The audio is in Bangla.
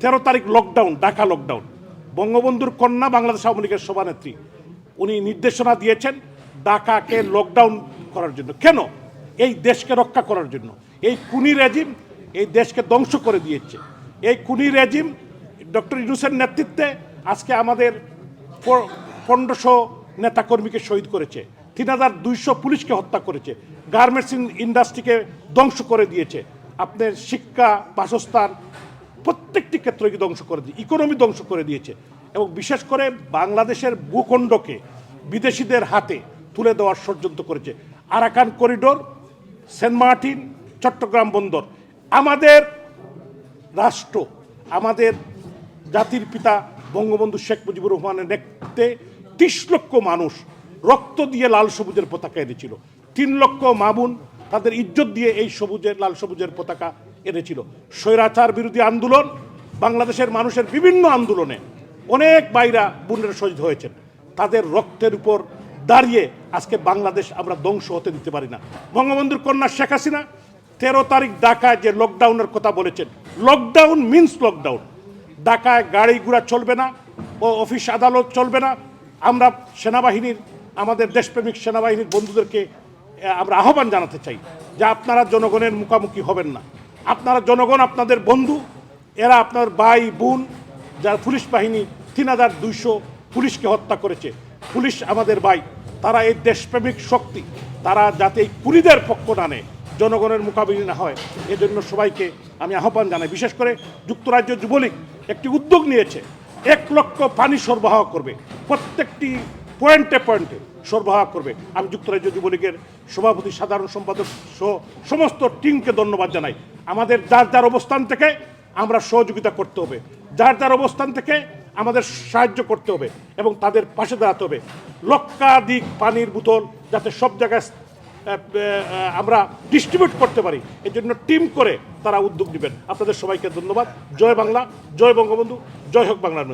তেরো তারিখ লকডাউন ঢাকা লকডাউন বঙ্গবন্ধুর কন্যা বাংলাদেশ আওয়ামী লীগের সভানেত্রী। উনি নির্দেশনা দিয়েছেন ঢাকাকে লকডাউন করার জন্য। কেন? এই দেশকে রক্ষা করার জন্য। এই কুনি রেজিম এই দেশকে ধ্বংস করে দিয়েছে। এই কুনি রেজিম ডক্টর ইউনুসের নেতৃত্বে আজকে আমাদের পনেরোশো নেতাকর্মীকে শহীদ করেছে। তিন হাজার দুইশো পুলিশকে হত্যা করেছে। গার্মেন্টস ইন্ডাস্ট্রিকে ধ্বংস করে দিয়েছে। আপনার শিক্ষা, বাসস্থান প্রত্যেকটি ক্ষেত্রকে ধ্বংস করে দিয়ে ইকোনমি ধ্বংস করে দিয়েছে। এবং বিশেষ করে বাংলাদেশের ভূখণ্ডকে বিদেশিদের হাতে তুলে দেওয়ার ষড়যন্ত্র করেছে। Arakan corridor, Saint Martin, Chattogram বন্দর, আমাদের রাষ্ট্র, আমাদের জাতির পিতা বঙ্গবন্ধু শেখ মুজিবুর রহমানের নেতৃত্বে ত্রিশ লক্ষ মানুষ রক্ত দিয়ে লাল সবুজের পতাকা এনেছিল। তিন লক্ষ মামুন তাদের ইজ্জত দিয়ে এই সবুজের, লাল সবুজের পতাকা এনেছিল। স্বৈরাচার বিরোধী আন্দোলন বাংলাদেশের মানুষের বিভিন্ন আন্দোলনে অনেক বাইরা বোনের শহীদ হয়েছেন। তাদের রক্তের উপর দাঁড়িয়ে আজকে বাংলাদেশ আমরা ধ্বংস হতে দিতে পারি না। বঙ্গবন্ধুর কন্যা শেখ হাসিনা তেরো তারিখ ঢাকায় যে লকডাউনের কথা বলেছেন লকডাউন মিন্স লকডাউন ঢাকায় গাড়ি ঘোড়া চলবে না ও অফিস আদালত চলবে না। আমরা সেনাবাহিনীর, আমাদের দেশপ্রেমিক সেনাবাহিনীর বন্ধুদেরকে আমরা আহ্বান জানাতে চাই যে আপনারা জনগণের মুখোমুখি হবেন না। আপনারা জনগণ, আপনাদের বন্ধু, এরা আপনার ভাই, বোন, যারা পুলিশ বাহিনী, তিন হাজার দুইশো পুলিশকে হত্যা করেছে। পুলিশ আমাদের ভাই, তারা এই দেশপ্রেমিক শক্তি, তারা যাতে এই কুড়িদের পক্ষ না নেয়, জনগণের মোকাবিলা না হয়, এজন্য সবাইকে আমি আহ্বান জানাই। বিশেষ করে যুক্তরাজ্য যুবলীগ একটি উদ্যোগ নিয়েছে, এক লক্ষ পানি সরবরাহ করবে, প্রত্যেকটি পয়েন্টে পয়েন্টে সরবরাহ করবে। আমি যুক্তরাজ্য যুবলীগের সভাপতি, সাধারণ সম্পাদক সহ সমস্ত টিমকে ধন্যবাদ জানাই। আমাদের যার যার অবস্থান থেকে আমরা সহযোগিতা করতে হবে। যার যার অবস্থান থেকে আমাদের সাহায্য করতে হবে এবং তাদের পাশে দাঁড়াতে হবে। লক্ষাধিক পানির বোতল যাতে সব জায়গায় আমরা ডিস্ট্রিবিউট করতে পারি। এই জন্য টিম করে তারা উদ্যোগ নেবেন। আপনাদের সবাইকে ধন্যবাদ। জয় বাংলা, জয় বঙ্গবন্ধু, জয় হোক বাংলার